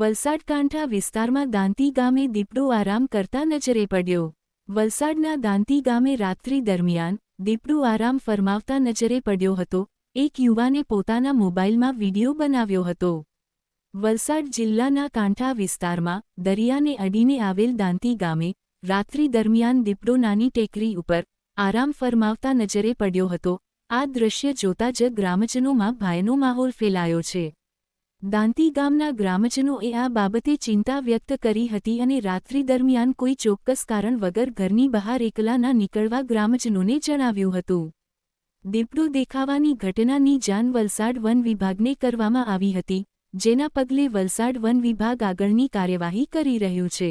વલસાડ કાંઠા વિસ્તારમાં દાંતી ગામે દીપડો આરામ કરતા નજરે પડ્યો. વલસાડના દાંતી ગામે રાત્રિ દરમિયાન દીપડો આરામ ફરમાવતા નજરે પડ્યો હતો. એક યુવાને પોતાના મોબાઈલમાં વિડિયો બનાવ્યો હતો. વલસાડ જિલ્લાના કાંઠા વિસ્તારમાં દરિયાને અડીને આવેલ દાંતી ગામે રાત્રિ દરમિયાન દીપડો નાની ટેકરી ઉપર આરામ ફરમાવતા નજરે પડ્યો હતો. આ દૃશ્ય જોતા જ ગ્રામજનોમાં ભયનો માહોલ ફેલાયો છે. દાંતી ગામના ગ્રામજનોએ આ બાબતે ચિંતા વ્યક્ત કરી હતી અને રાત્રિ દરમિયાન કોઈ ચોક્કસ કારણ વગર ઘરની બહાર એકલા ન નીકળવા ગ્રામજનોને જણાવ્યું હતું. દીપડો દેખાવાની ઘટનાની જાણ વલસાડ વન વિભાગને કરવામાં આવી હતી, જેના પગલે વલસાડ વન વિભાગ આગળની કાર્યવાહી કરી રહ્યું છે.